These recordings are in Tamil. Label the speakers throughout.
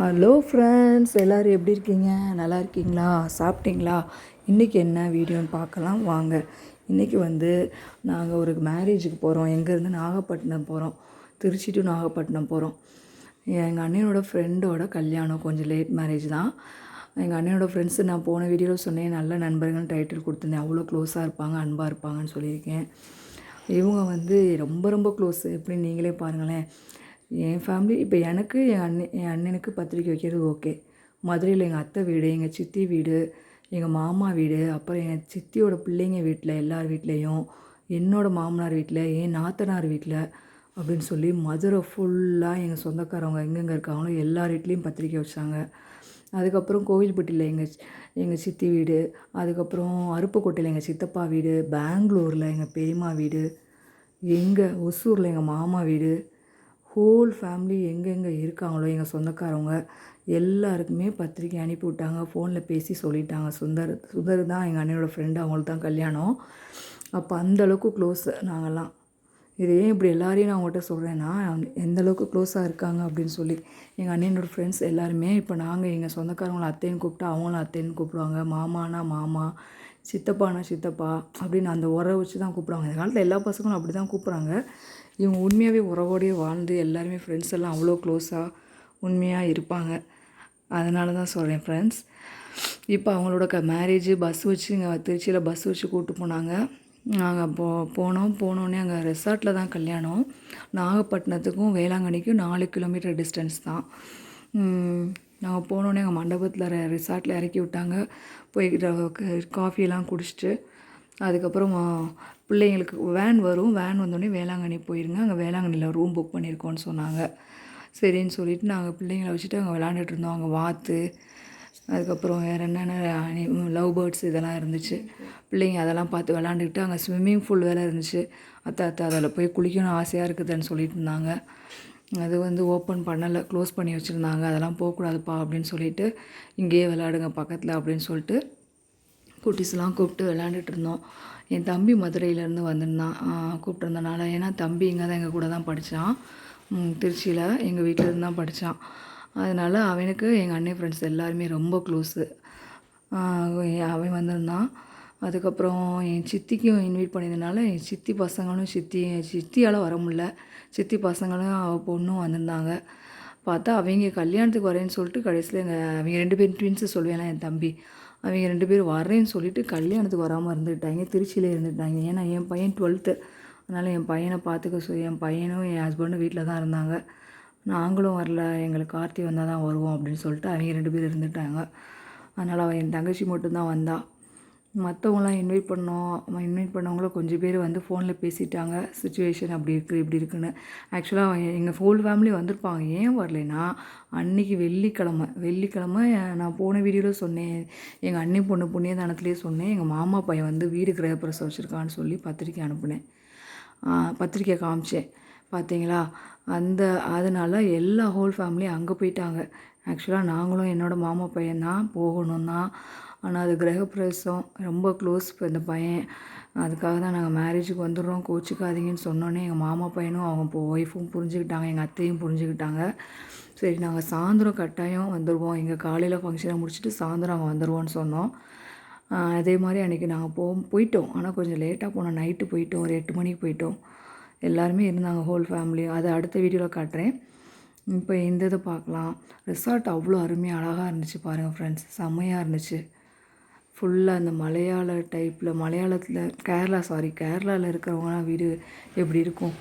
Speaker 1: ஹலோ ஃப்ரெண்ட்ஸ் எல்லோரும் எப்படி இருக்கீங்க நல்லா இருக்கீங்களா சாப்பிட்டீங்களா இன்றைக்கி என்ன வீடியோன்னு பார்க்கலாம் வாங்க இன்றைக்கி வந்து நாங்கள் ஒரு மேரேஜுக்கு போகிறோம் எங்கேருந்து நாகப்பட்டினம் போகிறோம் திருச்சி டு நாகப்பட்டினம் போகிறோம் எங்கள் அண்ணனோட ஃப்ரெண்டோட கல்யாணம் கொஞ்சம் லேட் மேரேஜ் தான் எங்கள் அண்ணனோட ஃப்ரெண்ட்ஸு நான் போன வீடியோவில் சொன்னேன் நல்ல நண்பர்கள் டைட்டில் கொடுத்துருந்தேன் அவ்வளோ க்ளோஸாக இருப்பாங்க அன்பாக இருப்பாங்கன்னு சொல்லியிருக்கேன் இவங்க வந்து ரொம்ப ரொம்ப க்ளோஸ் எப்படின்னு நீங்களே பாருங்களேன் என் ஃபேமிலி இப்போ எனக்கு என் அண்ணன் என் அண்ணனுக்கு பத்திரிக்கை வைக்கிறது ஓகே மதுரையில் எங்கள் அத்தை வீடு எங்கள் சித்தி வீடு எங்கள் மாமா வீடு அப்புறம் என் சித்தியோட பிள்ளைங்க வீட்டில் எல்லார் வீட்லேயும் என்னோடய மாமனார் வீட்டில் என் நாத்தனார் வீட்டில் அப்படின்னு சொல்லி மதுரை ஃபுல்லாக எங்கள் சொந்தக்காரவங்க எங்கெங்கே இருக்காங்களோ எல்லார் வீட்லேயும் பத்திரிக்கை வச்சாங்க அதுக்கப்புறம் கோவில்பட்டியில் எங்கள் எங்கள் சித்தி வீடு அதுக்கப்புறம் அருப்புக்கோட்டையில் எங்கள் சித்தப்பா வீடு பெங்களூரில் எங்கள் பெரியம்மா வீடு எங்கள் ஒசூரில் எங்கள் மாமா வீடு ஹோல் ஃபேமிலி எங்கெங்கே இருக்காங்களோ எங்கள் சொந்தக்காரவங்க எல்லாருக்குமே பத்திரிக்கை அனுப்பி விட்டாங்க ஃபோனில் பேசி சொல்லிட்டாங்க சுந்தர் சுந்தர் தான் எங்கள் அண்ணனோட ஃப்ரெண்டு அவங்களுக்கு தான் கல்யாணம் அப்போ அந்தளவுக்கு க்ளோஸ் நாங்கள்லாம் இது ஏன் இப்படி எல்லாரையும் நான் உங்கள்கிட்ட சொல்கிறேன்னா எந்த அளவுக்கு க்ளோஸாக இருக்காங்க அப்படின்னு சொல்லி எங்கள் அண்ணனோட ஃப்ரெண்ட்ஸ் எல்லாருமே இப்போ நாங்கள் எங்கள் சொந்தக்காரங்களை அத்தைன்னு கூப்பிட்டா அவங்களும் அத்தைன்னு கூப்பிடுவாங்க மாமானா மாமா சித்தப்பானா சித்தப்பா அப்படின்னு அந்த உரை வச்சு தான் கூப்பிடுவாங்க இந்த காலத்தில் எல்லா பசங்களும் அப்படி தான் கூப்பிட்றாங்க இவங்க உண்மையாகவே உறவோடையே வாழ்ந்து எல்லாருமே ஃப்ரெண்ட்ஸ் எல்லாம் அவ்வளோ க்ளோஸாக உண்மையாக இருப்பாங்க அதனால தான் சொல்கிறேன் ஃப்ரெண்ட்ஸ் இப்போ அவங்களோட க மேரேஜு பஸ் வச்சு இங்கே திருச்சியில் பஸ் வச்சு கூப்பிட்டு போனாங்க நாங்கள் போ போனோம் போனோடனே அங்கே ரெசார்ட்டில் தான் கல்யாணம் நாகப்பட்டினத்துக்கும் வேளாங்கண்ணிக்கும் நாலு கிலோமீட்டர் டிஸ்டன்ஸ் தான் நாங்கள் போனோடனே எங்கள் மண்டபத்தில் ரெசார்ட்டில் இறக்கி விட்டாங்க போய் காஃபியெல்லாம் குடிச்சிட்டு அதுக்கப்புறமா பிள்ளைங்களுக்கு வேன் வரும் வேன் வந்தோடனே வேளாங்கண்ணி போயிருங்க அங்கே வேளாங்கண்ணியில் ரூம் புக் பண்ணியிருக்கோன்னு சொன்னாங்க சரின்னு சொல்லிவிட்டு நாங்கள் பிள்ளைங்களை வச்சுட்டு அங்கே விளாண்டுட்டு இருந்தோம் அங்கே வாத்து அதுக்கப்புறம் வேறு என்னென்ன லவ் பேர்ட்ஸ் இதெல்லாம் இருந்துச்சு பிள்ளைங்க அதெல்லாம் பார்த்து விளாண்டுக்கிட்டு அங்கே ஸ்விம்மிங் பூல் வேலை இருந்துச்சு அத்தை அத்தை அதில் போய் குளிக்கணும் ஆசையாக இருக்குதுன்னு சொல்லிட்டு இருந்தாங்க அது வந்து ஓப்பன் பண்ணலை க்ளோஸ் பண்ணி வச்சுருந்தாங்க அதெல்லாம் போகக்கூடாதுப்பா அப்படின்னு சொல்லிட்டு இங்கேயே விளாடுங்க பக்கத்தில் அப்படின்னு சொல்லிட்டு குட்டிஸ்லாம் கூப்பிட்டு விளாண்டுட்டு இருந்தோம் என் தம்பி மதுரையிலேருந்து வந்திருந்தான் கூப்பிட்டுருந்தனால ஏன்னா தம்பி இங்கே தான் எங்கள் கூட தான் படித்தான் திருச்சியில் எங்கள் வீட்டிலேருந்து தான் படித்தான் அதனால் அவனுக்கு எங்கள் அண்ணன் ஃப்ரெண்ட்ஸ் எல்லாருமே ரொம்ப க்ளோஸு அவன் வந்திருந்தான் அதுக்கப்புறம் என் சித்திக்கும் இன்வைட் பண்ணியிருந்தனால என் சித்தி பசங்களும் சித்தி சித்தியால் வர முடில சித்தி பசங்களும் அவள் பொண்ணும் வந்திருந்தாங்க பார்த்தா அவங்க கல்யாணத்துக்கு வரேன்னு சொல்லிட்டு கடைசியில் எங்கள் அவங்க ரெண்டு பேரும் ட்வின்ஸு சொல்லுவேன் என் தம்பி அவங்க ரெண்டு பேரும் வரேன்னு சொல்லிவிட்டு கல்யாணத்துக்கு வராமல் இருந்துட்டாங்க திருச்சியில் இருந்துட்டாங்க ஏன்னா என் பையன் டுவெல்த்து அதனால் என் பையனை பார்த்துக்க சொ என் பையனும் என் ஹஸ்பண்டும் வீட்டில் தான் இருந்தாங்க நாங்களும் வரல எங்களுக்கு கார்த்தி வந்தால் தான் வருவோம் அப்படின்னு சொல்லிட்டு அவங்க ரெண்டு பேரும் இருந்துட்டாங்க அதனால் அவள் என் தங்கச்சி மட்டும்தான் வந்தாள் மற்றவங்களாம் இன்வைட் பண்ணோம் இன்வைட் பண்ணவங்களும் கொஞ்சம் பேர் வந்து ஃபோனில் பேசிட்டாங்க சுச்சுவேஷன் அப்படி இருக்குது இப்படி இருக்குன்னு ஆக்சுவலாக எங்கள் ஃபோல் ஃபேமிலி வந்திருப்பாங்க ஏன் வரலைன்னா அன்றைக்கி வெள்ளிக்கிழமை வெள்ளிக்கிழமை நான் போன வீடியோவில் சொன்னேன் எங்கள் அன்னி பொண்ணு புண்ணியதானத்துலேயே சொன்னேன் எங்கள் மாமா பையன் வந்து வீடு பிரசம் வச்சுருக்கான்னு சொல்லி பத்திரிக்கை அனுப்புனேன் பத்திரிக்கை காமிச்சேன் பார்த்தீங்களா அந்த அதனால் எல்லா ஹோல் ஃபேமிலியும் அங்கே போயிட்டாங்க ஆக்சுவலாக நாங்களும் என்னோடய மாமா பையன் தான் போகணும் தான் ஆனால் அது கிரகப்பிரவேசம் ரொம்ப க்ளோஸ் இப்போ இந்த பையன் அதுக்காக தான் நாங்கள் மேரேஜுக்கு வந்துடுறோம் கோச்சிக்காதீங்கன்னு சொன்னோன்னே எங்கள் மாமா பையனும் அவங்க இப்போ ஒய்ஃபும் புரிஞ்சுக்கிட்டாங்க எங்கள் அத்தையும் புரிஞ்சுக்கிட்டாங்க சரி நாங்கள் சாயந்தரம் கட்டாயம் வந்துடுவோம் எங்கள் காலையில் ஃபங்க்ஷனை முடிச்சுட்டு சாயந்தரம் அங்கே வந்துடுவோன்னு சொன்னோம் அதே மாதிரி அன்றைக்கி நாங்கள் போ போயிட்டோம் ஆனால் கொஞ்சம் லேட்டாக போனோம் நைட்டு போயிட்டோம் ஒரு எட்டு மணிக்கு போயிட்டோம் எல்லாருமே இருந்தாங்க ஹோல் ஃபேமிலியும் அதை அடுத்த வீடியோவில் காட்டுறேன் இப்போ இந்த இதை பார்க்கலாம் ரிசார்ட் அவ்வளோ அருமையாக அழகாக இருந்துச்சு பாருங்கள் ஃப்ரெண்ட்ஸ் செம்மையாக இருந்துச்சு ஃபுல்லாக அந்த மலையாள டைப்பில் மலையாளத்தில் கேரளா சாரி கேரளாவில் இருக்கிறவங்களாம் வீடு எப்படி இருக்கும்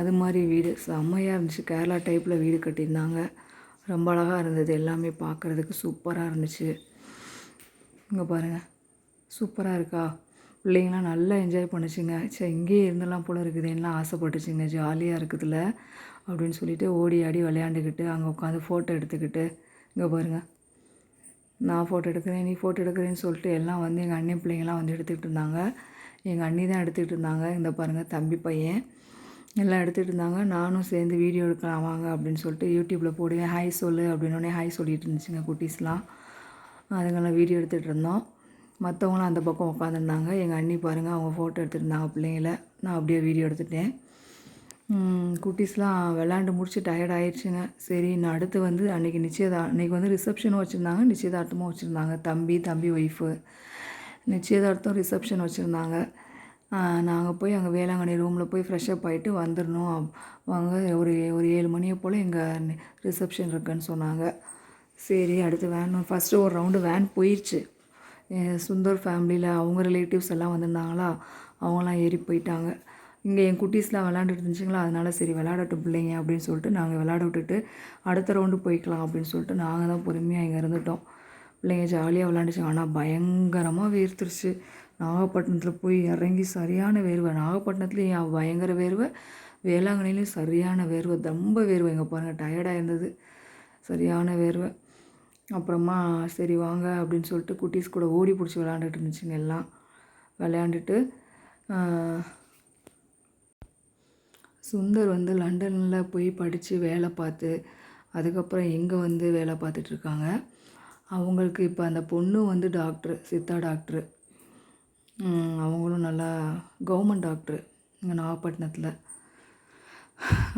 Speaker 1: அது மாதிரி வீடு செம்மையாக இருந்துச்சு கேரளா டைப்பில் வீடு கட்டியிருந்தாங்க ரொம்ப அழகாக இருந்தது எல்லாமே பார்க்குறதுக்கு சூப்பராக இருந்துச்சு இங்கே பாருங்கள் சூப்பராக இருக்கா பிள்ளைங்களாம் நல்லா என்ஜாய் பண்ணுச்சுங்க சரி இங்கேயே இருந்தெல்லாம் போல் என்ன ஆசைப்பட்டுச்சுங்க ஜாலியாக இருக்குதுல்ல அப்படின்னு சொல்லிட்டு ஓடி ஆடி விளையாண்டுக்கிட்டு அங்கே உட்காந்து ஃபோட்டோ எடுத்துக்கிட்டு இங்கே பாருங்கள் நான் ஃபோட்டோ எடுக்கிறேன் நீ ஃபோட்டோ எடுக்கிறேன்னு சொல்லிட்டு எல்லாம் வந்து எங்கள் அண்ணன் பிள்ளைங்களாம் வந்து எடுத்துக்கிட்டு இருந்தாங்க எங்கள் அண்ணி தான் எடுத்துக்கிட்டு இருந்தாங்க இந்த பாருங்கள் தம்பி பையன் எல்லாம் எடுத்துகிட்டு இருந்தாங்க நானும் சேர்ந்து வீடியோ எடுக்கலாம் வாங்க அப்படின்னு சொல்லிட்டு யூடியூப்பில் போடுவேன் ஹாய் சொல்லு அப்படின்னோடனே ஹாய் சொல்லிட்டு இருந்துச்சுங்க குட்டீஸ்லாம் அதுங்கெல்லாம் வீடியோ எடுத்துகிட்டு இருந்தோம் மற்றவங்களாம் அந்த பக்கம் உட்காந்துருந்தாங்க எங்கள் அண்ணி பாருங்கள் அவங்க ஃபோட்டோ எடுத்துகிட்டு இருந்தாங்க பிள்ளைங்கள நான் அப்படியே வீடியோ எடுத்துட்டேன் குட்டீஸ்லாம் விளாண்டு முடிச்சு டயர்ட் ஆயிடுச்சுங்க சரி நான் அடுத்து வந்து அன்றைக்கி நிச்சயதா அன்றைக்கி வந்து ரிசப்ஷனும் வச்சுருந்தாங்க நிச்சயதார்த்தமும் வச்சுருந்தாங்க தம்பி தம்பி ஒய்ஃபு நிச்சயதார்த்தம் ரிசப்ஷன் வச்சுருந்தாங்க நாங்கள் போய் அங்கே வேளாங்கண்ணி ரூமில் போய் ஃப்ரெஷ்ஷப் ஆகிட்டு வந்துடணும் வாங்க ஒரு ஒரு ஏழு மணியை போல் எங்கள் ரிசப்ஷன் இருக்குன்னு சொன்னாங்க சரி அடுத்து வேன் ஃபஸ்ட்டு ஒரு ரவுண்டு வேன் போயிடுச்சு சுந்தர் ஃபேமிலியில் அவங்க ரிலேட்டிவ்ஸ் எல்லாம் வந்திருந்தாங்களா அவங்களாம் ஏறி போயிட்டாங்க இங்கே என் குட்டீஸ்லாம் விளாண்டுட்டு இருந்துச்சுங்களா அதனால் சரி விளாடட்டும் பிள்ளைங்க அப்படின்னு சொல்லிட்டு நாங்கள் விளாட விட்டுட்டு அடுத்த ரவுண்டு போய்க்கலாம் அப்படின்னு சொல்லிட்டு நாங்கள் தான் பொறுமையாக இங்கே இருந்துட்டோம் பிள்ளைங்க ஜாலியாக விளாண்டுச்சுங்க ஆனால் பயங்கரமாக வேர்த்துருச்சு நாகப்பட்டினத்தில் போய் இறங்கி சரியான வேர்வை நாகப்பட்டினத்துலேயும் பயங்கர வேர்வை வேளாங்கண்ணிலையும் சரியான வேர்வை ரொம்ப வேர்வை இங்கே பாருங்கள் டயர்டாக இருந்தது சரியான வேர்வை அப்புறமா சரி வாங்க அப்படின்னு சொல்லிட்டு குட்டீஸ் கூட ஓடி பிடிச்சி விளாண்டுட்டு இருந்துச்சுங்க எல்லாம் விளையாண்டுட்டு சுந்தர் வந்து லண்டனில் போய் படித்து வேலை பார்த்து அதுக்கப்புறம் இங்கே வந்து வேலை பார்த்துட்ருக்காங்க அவங்களுக்கு இப்போ அந்த பொண்ணும் வந்து டாக்டர் சித்தா டாக்டரு அவங்களும் நல்லா கவர்மெண்ட் டாக்டரு இங்கே நாகப்பட்டினத்தில்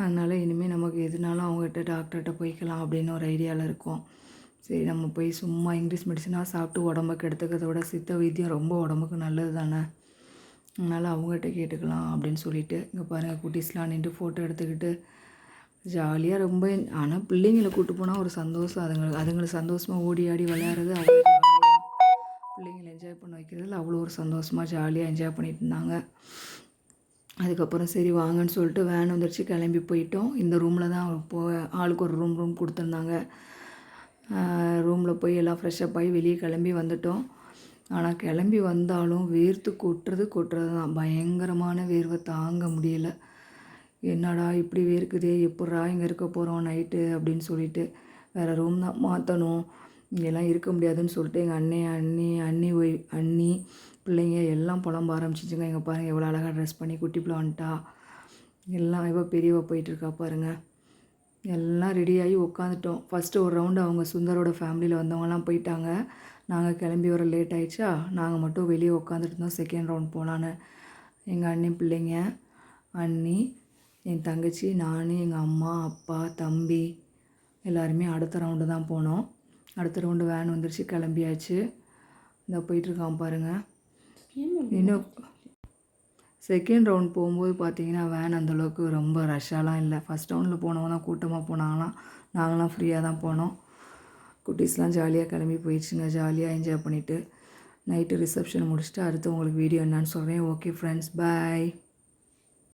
Speaker 1: அதனால் இனிமேல் நமக்கு எதுனாலும் அவங்ககிட்ட டாக்டர்கிட்ட போய்க்கலாம் அப்படின்னு ஒரு ஐடியாவில் இருக்கும் சரி நம்ம போய் சும்மா இங்கிலீஷ் மெடிசனாக சாப்பிட்டு உடம்புக்கு எடுத்துக்கிறத விட சித்த வைத்தியம் ரொம்ப உடம்புக்கு நல்லது தானே அதனால் அவங்ககிட்ட கேட்டுக்கலாம் அப்படின்னு சொல்லிட்டு இங்கே பாருங்கள் குட்டீஸ்லாம் நின்று ஃபோட்டோ எடுத்துக்கிட்டு ஜாலியாக ரொம்ப ஆனால் பிள்ளைங்களை கூப்பிட்டு போனால் ஒரு சந்தோஷம் அதுங்களுக்கு அதுங்களுக்கு சந்தோஷமாக ஓடி ஆடி விளையாடுறது அவ்வளோ பிள்ளைங்களை என்ஜாய் பண்ண வைக்கிறதுல அவ்வளோ ஒரு சந்தோஷமாக ஜாலியாக என்ஜாய் பண்ணிட்டு இருந்தாங்க அதுக்கப்புறம் சரி வாங்கன்னு சொல்லிட்டு வேன் வந்துருச்சு கிளம்பி போயிட்டோம் இந்த ரூமில் தான் போ ஆளுக்கு ஒரு ரூம் ரூம் கொடுத்துருந்தாங்க ரூமில் போய் எல்லாம் ஃப்ரெஷ்ஷப் ஆகி வெளியே கிளம்பி வந்துட்டோம் ஆனால் கிளம்பி வந்தாலும் வேர்த்து கொட்டுறது கொட்டுறது தான் பயங்கரமான வேர்வை தாங்க முடியல என்னடா இப்படி வேர்க்குதே எப்பட்றா இங்கே இருக்க போகிறோம் நைட்டு அப்படின்னு சொல்லிட்டு வேறு ரூம் தான் மாற்றணும் இங்கெல்லாம் இருக்க முடியாதுன்னு சொல்லிட்டு எங்கள் அண்ணே அண்ணி அண்ணி ஒய் அண்ணி பிள்ளைங்க எல்லாம் புலம்ப ஆரம்பிச்சிச்சுங்க எங்கள் பாருங்கள் எவ்வளோ அழகாக ட்ரெஸ் பண்ணி குட்டி பிள்ளான்ட்டா எல்லாம் இவள் பெரியவ போயிட்டுருக்கா பாருங்கள் எல்லாம் ரெடியாகி உட்காந்துட்டோம் ஃபஸ்ட்டு ஒரு ரவுண்டு அவங்க சுந்தரோட ஃபேமிலியில் வந்தவங்கலாம் போயிட்டாங்க நாங்கள் கிளம்பி வர லேட் ஆயிடுச்சா நாங்கள் மட்டும் வெளியே உட்காந்துட்டு இருந்தோம் செகண்ட் ரவுண்ட் போனான்னு எங்கள் அண்ணி பிள்ளைங்க அண்ணி என் தங்கச்சி நான் எங்கள் அம்மா அப்பா தம்பி எல்லாருமே அடுத்த ரவுண்டு தான் போனோம் அடுத்த ரவுண்டு வேன் வந்துருச்சு கிளம்பியாச்சு இந்த போயிட்டுருக்கான் பாருங்கள் இன்னும் செகண்ட் ரவுண்ட் போகும்போது பார்த்தீங்கன்னா வேன் அந்தளவுக்கு ரொம்ப ரஷ்ஷாலாம் இல்லை ஃபஸ்ட் ரவுண்டில் போனவங்க தான் கூட்டமாக போனாங்களாம் நாங்களாம் ஃப்ரீயாக தான் போனோம் குட்டீஸ்லாம் ஜாலியாக கிளம்பி போயிடுச்சுங்க ஜாலியாக என்ஜாய் பண்ணிவிட்டு நைட்டு ரிசப்ஷன் முடிச்சுட்டு அடுத்து உங்களுக்கு வீடியோ என்னான்னு சொல்கிறேன் ஓகே ஃப்ரெண்ட்ஸ் பாய்